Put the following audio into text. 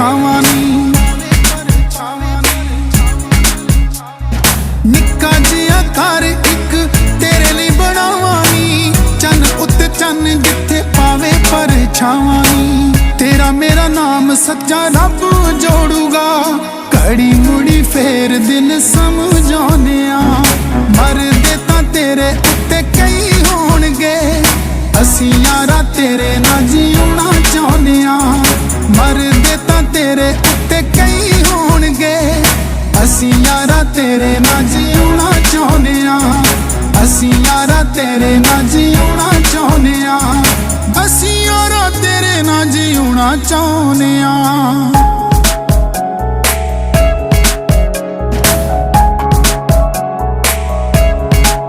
ਛਾਵਾਂ ਨੀ। ਨਿੱਕਾ ਜਿਹਾ ਘਰ ਇੱਕ ਤੇਰੇ ਲਈ ਬਣਾਵਾਂ ਨੀ। ਚੰਨ ਉੱਤੇ ਚੰਨ ਜਿੱਥੇ ਪਾਵੇ ਪਰ ਛਾਵਾਂ ਨੀ। ਤੇਰਾ ਮੇਰਾ ਨਾਮ ਸੱਚਾ ਰੱਬ ਜੋੜੂਗਾ। ਘੜੀ ਮੁੜੀ ਫੇਰ ਦਿਨ ਸਮਝਾਉਂਦੇ ਆ ਮਰਦੇ ਤਾਂ ਤੇਰੇ ਉੱਤੇ ਕਈ ਹੋਣਗੇ। ਅਸੀਂ ਯਾਰਾ ਤੇਰੇ ਨਾਲ ਜੀਉਣਾ ਅਸੀਂ ਯਾਰਾ ਤੇਰੇ ਨਾਲ ਜਿਉਣਾ ਚਾਹੁੰਦੇ ਆ। ਅਸੀਂ ਯਾਰਾ ਤੇਰੇ ਨਾਲ ਜਿਉਣਾ ਚਾਹੁੰਦੇ ਆ। ਅਸੀਂ ਯਾਰਾ ਤੇਰੇ ਨਾਲ ਜਿਉਣਾ ਚਾਹੁੰਦੇ ਆ।